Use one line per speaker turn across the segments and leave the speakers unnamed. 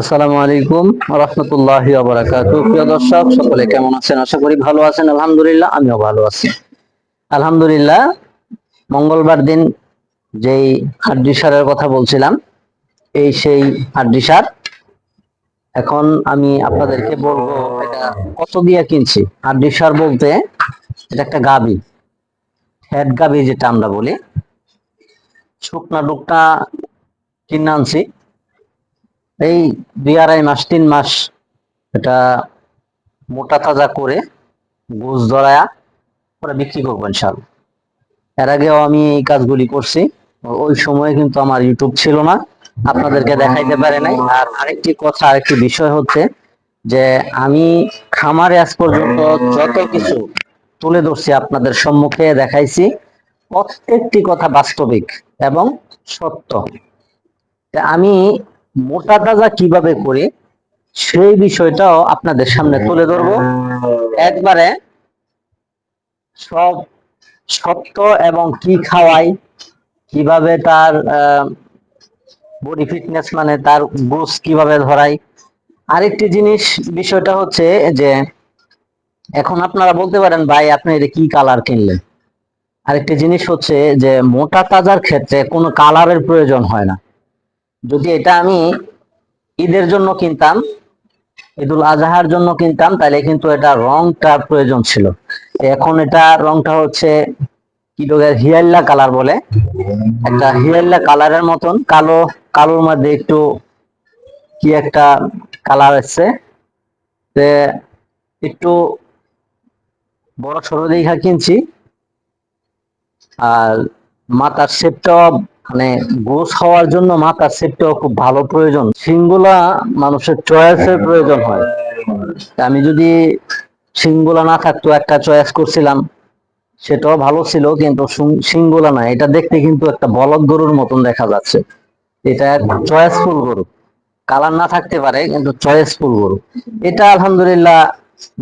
আসসালামু আলাইকুম রহমতুল্লাহি প্রিয় দর্শক, সকলে কেমন আছেন? আশা করি ভালো আছেন। আলহামদুলিল্লাহ, আমিও ভালো আছি। আলহামদুলিল্লাহ, মঙ্গলবার দিন যেই হাড্ডি সারের কথা বলছিলাম, এই সেই হাড্ডি সার এখন আমি আপনাদেরকে বলব, এটা কত দিয়ে কিনছি? হাড্ডি সার বলতে এটা একটা গাবি। হেড গাবি যেটা আমরা বলি। শুকনা ডুকটা কিনে আনছি। এই দুই আড়াই মাস, তিন মাস এটা মোটা তাজা করে গোস ধরায়া পরে বিক্রি করব ইনশাল্লাহ। এর আগেও আমি এই কাজগুলি করছি, ওই সময় কিন্তু আমার ইউটিউব ছিল না, আপনাদেরকে দেখাইতে পারে নাই। আর আরেকটি কথা, আরেকটি বিষয় হচ্ছে যে আমি খামারে আজ পর্যন্ত যত কিছু তুলে ধরছি আপনাদের সম্মুখে দেখাইছি, প্রত্যেকটি কথা বাস্তবিক এবং সত্য। আমি মোটা তাজা কীভাবে করি, সেই বিষয়টাও আপনাদের সামনে তুলে ধরবো। একবারে সব সত্য এবং কি খাওয়াই, কীভাবে তার বডি ফিটনেস মানে তার বুস কীভাবে ধরাই। আরেকটি জিনিস, বিষয়টা হচ্ছে যে, এখন আপনারা বলতে পারেন, ভাই, আপনি এটা কি কালার কিনলেন? আরেকটি জিনিস হচ্ছে যে, মোটা তাজার ক্ষেত্রে কোনো কালারের প্রয়োজন হয় না। যদি এটা আমি ঈদের জন্য কিনতাম, ঈদুল আজহার জন্য কিনতাম, তাহলে কিন্তু এটা রংটা প্রয়োজন ছিল। এখন এটা রংটা হচ্ছে কি হিয়াল্লা কালার বলে। একটা হিয়াল্লা কালারের মতন, কালো, কালোর মধ্যে একটু কি একটা কালার এসছে একটু বড় সড়ো দেখা কিনছি। আর মাথার শেপটাও মানে গোস হওয়ার জন্য মাথার শেপটাও খুব ভালো প্রয়োজন। সিংগুলা মানুষের চয়েসের প্রয়োজন হয়। আমি যদি সিংগুলা না থাকতো, একটা চয়েস করছিলাম, সেটাও ভালো ছিল, কিন্তু সিংগুলা না। এটা দেখতে কিন্তু একটা বলদ গরুর মতন দেখা যাচ্ছে। এটা চয়েসফুল গরু। কালার না থাকতে পারে, কিন্তু চয়েসফুল গরু। এটা আলহামদুলিল্লাহ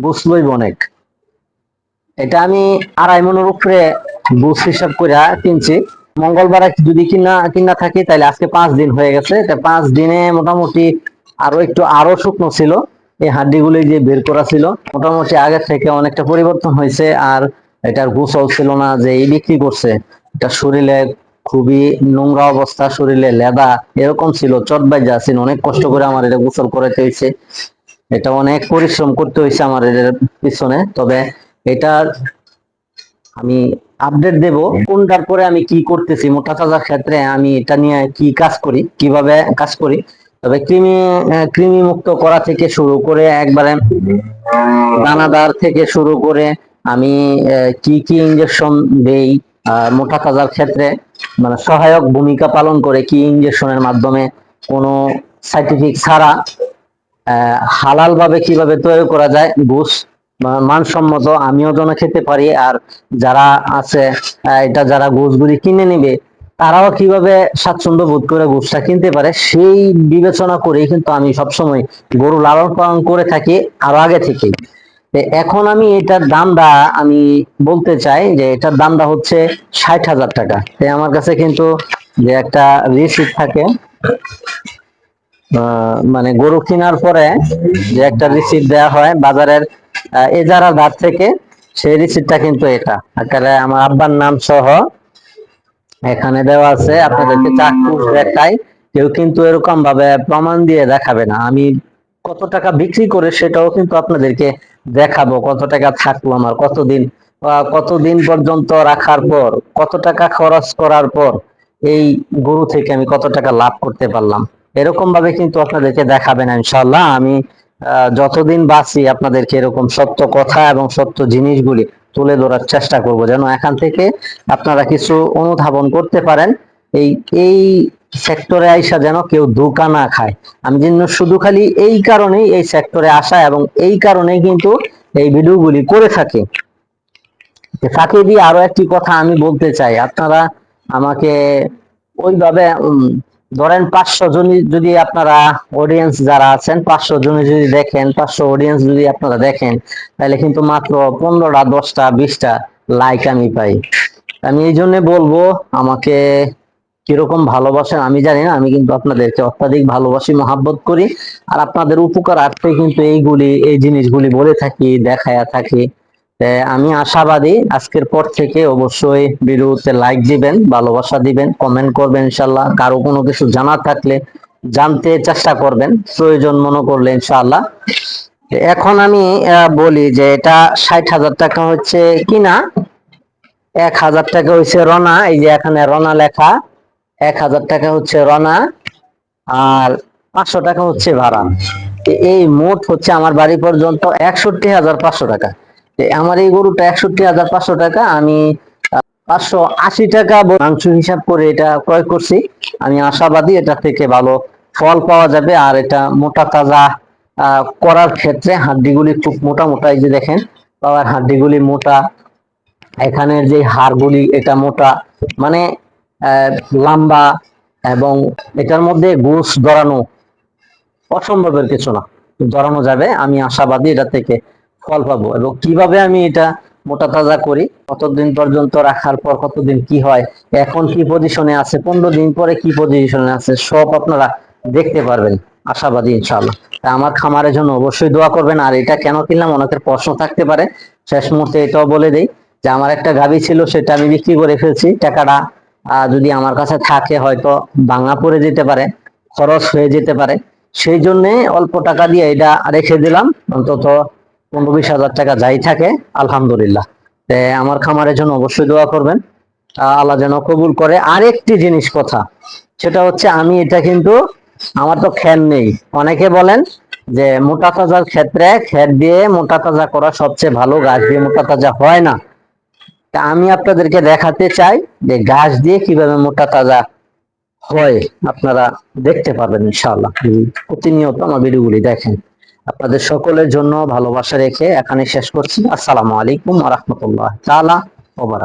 বুঝলই অনেক এটা আমি আড়াই মনের উপরে বুস হিসাব করে কিনছি। মঙ্গলবার যদি কিনা কিনা থাকি তাহলে আজকে পাঁচ দিন হয়ে গেছে। পাঁচ দিনে মোটামুটি আরও একটু, আরও শুকনো ছিল। এই হাড্ডিগুলি যে বের করা ছিল, মোটামুটি আগের থেকে অনেকটা পরিবর্তন হয়েছে। আর এটার গোসল ছিল না যে এই বিক্রি করছে। এটা শরীরে খুবই নোংরা অবস্থা, শরীরে লেদা এরকম ছিল চটবাজা ছিল। অনেক কষ্ট করে আমার এটা গোসল করাতে হয়েছে। এটা অনেক পরিশ্রম করতে হয়েছে আমার এর পিছনে। তবে এটা আমি আপডেট দেব, কোনটার পরে আমি কি করতেছি মোটা তাজার ক্ষেত্রে আমি এটা নিয়ে কি কাজ করি, কীভাবে কাজ করি। তবে কৃমি কৃমি মুক্ত করা থেকে শুরু করে একবারে দানাদার থেকে শুরু করে আমি কি কি ইঞ্জেকশন দেই মোটা তাজার ক্ষেত্রে মানে সহায়ক ভূমিকা পালন করে কি ইঞ্জেকশনের মাধ্যমে কোনো সাইন্টিফিক ছাড়া হালাল ভাবে কীভাবে তৈরি করা যায় বুস মানসম্মত, আমিও যেন খেতে পারি। আর যারা আছে এটা যারা গোসগুলি কিনে নিবে, তারাও কীভাবে স্বাচ্ছন্দ্য বোধ করে গোসটা কিনতে পারে, সেই বিবেচনা করে কিন্তু আমি সবসময় গরু লালন পালন করে থাকি, আরও আগে থেকেই। এখন আমি এটার দামটা আমি বলতে চাই যে এটার দামটা হচ্ছে ষাট হাজার টাকা। আমার কাছে কিন্তু যে একটা রিসিপ্ট থাকে মানে গরু কেনার পরে যে একটা রিসিপ্ট দেওয়া হয়, বাজারের এ যারা ধার থেকে সেই রিসিপ্টটা কিন্তু এটা। আকারে আমার আব্বার নাম সহ এখানে দেওয়া আছে, আপনাদেরকে চাক্ষুষ দেখাই কেউ কিন্তু এরকম ভাবে প্রমাণ দিয়ে দেখাবে না। আমি কত টাকা বিক্রি করে সেটাও কিন্তু আপনাদেরকে দেখাবো, কত টাকা থাকল আমার, কতদিন কতদিন পর্যন্ত রাখার পর, কত টাকা খরচ করার পর এই গরু থেকে আমি কত টাকা লাভ করতে পারলাম। এরকম ভাবে কিন্তু আপনাদেরকে দেখাবেন ইনশাল্লাহ আমি যতদিন বাঁচি আপনাদেরকে এরকম সত্য কথা এবং সত্য জিনিসগুলি তুলে ধরার চেষ্টা করব, যেন এখান থেকে আপনারা কিছু অনুধাবন করতে পারেন। এই এই সেক্টরে আইসা যেন কেউ ধোকা না খায়। আমি যেন শুধু খালি এই কারণেই এই সেক্টরে আসা এবং এই কারণেই কিন্তু এই ভিডিওগুলি করে থাকি। ফাঁকি দিয়ে আরও একটি কথা আমি বলতে চাই। আপনারা আমাকে ওইভাবে ধরেন পাঁচশো জন যদি আপনারা অডিয়েন্স যারা আছেন, পাঁচশো জন যদি দেখেন, পাঁচশো অডিয়েন্স যদি আপনারা দেখেন, তাহলে কিন্তু মাত্র পনেরোটা, দশটা, বিশটা লাইক আমি পাই। আমি এই জন্য বলব, আমাকে কীরকম ভালোবাসেন আমি জানি না, আমি কিন্তু আপনাদেরকে অত্যাধিক ভালোবাসি, মহাব্বত করি। আর আপনাদের উপকারার্থে কিন্তু এইগুলি, এই জিনিসগুলি বলে থাকি, দেখায়া থাকি। আমি আশাবাদী আজকের পর থেকে অবশ্যই ভিডিওতে লাইক দিবেন, ভালোবাসা দিবেন কমেন্ট করবেন ইনশাল্লাহ কারও কোনো কিছু জানার থাকলে জানতে চেষ্টা করবেন, প্রয়োজন মনে করলে ইনশাল্লাহ এখন আমি বলি যে এটা ষাট হাজার টাকা হচ্ছে কিনা? এক হাজার টাকা হচ্ছে রনা, এই যে এখানে রনা লেখা, এক হাজার টাকা হচ্ছে রনা আর পাঁচশো টাকা হচ্ছে ভাড়া। এই মোট হচ্ছে আমার বাড়ি পর্যন্ত একষট্টি হাজার পাঁচশো টাকা। আমার এই গরুটা একষট্টি হাজার পাঁচশো টাকা, আমি পাঁচশো আশি টাকা মাংস হিসাব করে এটা ক্রয় করছি। আমি আশাবাদী এটা থেকে ভালো ফল পাওয়া যাবে আর এটা মোটা তাজা করার ক্ষেত্রে হাড্ডিগুলি খুব মোটা মোটা, এই যে দেখেন, পাওয়ার হাড্ডিগুলি মোটা। এখানের যে হাড়গুলি, এটা মোটা মানে লম্বা এবং এটার মধ্যে গোস ধরানো অসম্ভবের কিছু না, ধরানো যাবে। আমি আশাবাদী এটা থেকে ফল পাবো এবং কীভাবে আমি এটা মোটা তাজা করি, কতদিন পর্যন্ত রাখার পর কতদিন কি হয়, এখন কি পজিশনে আছে, পনেরো দিন পরে কি পজিশনে আছে, সব আপনারা দেখতে পারবেন। আশাবাদী ইনশাআল্লাহ। তা আমার খামারের জন্য অবশ্যই দোয়া করবেন। আর এটা কেন কিনলাম, অনেকের প্রশ্ন থাকতে পারে। শেষ মুহূর্তে এটাও বলে দেই যে আমার একটা গাভী ছিল, সেটা আমি বিক্রি করে ফেলছি। টাকাটা যদি আমার কাছে থাকে, হয়তো ভাঙা পড়ে যেতে পারে, খরচ হয়ে যেতে পারে। সেই জন্য অল্প টাকা দিয়ে এটা রেখে দিলাম। অন্তত পনেরো বিশ হাজার টাকা যাই থাকে, আলহামদুলিল্লাহ। আমার খামারের জন্য অবশ্যই দোয়া করবেন। আল্লাহ যেন কবুল করে। আরেকটি জিনিস কথা, সেটা হচ্ছে আমি এটা কিন্তু, আমার তো খ্যান নেই। অনেকে বলেন যে মোটা তাজার ক্ষেত্রে খেত দিয়ে মোটা তাজা করা সবচেয়ে ভালো, গাছ দিয়ে মোটা তাজা হয় না। তা আমি আপনাদেরকে দেখাতে চাই যে গাছ দিয়ে কীভাবে মোটা তাজা হয়, আপনারা দেখতে পাবেন ইনশাআল্লাহ। প্রতিনিয়ত আমার ভিডিওগুলি দেখেন। আপনাদের সকলের জন্য ভালোবাসা রেখে এখানে শেষ করছি। আসসালামু আলাইকুম ওয়া রাহমাতুল্লাহ তাআলা ওয়া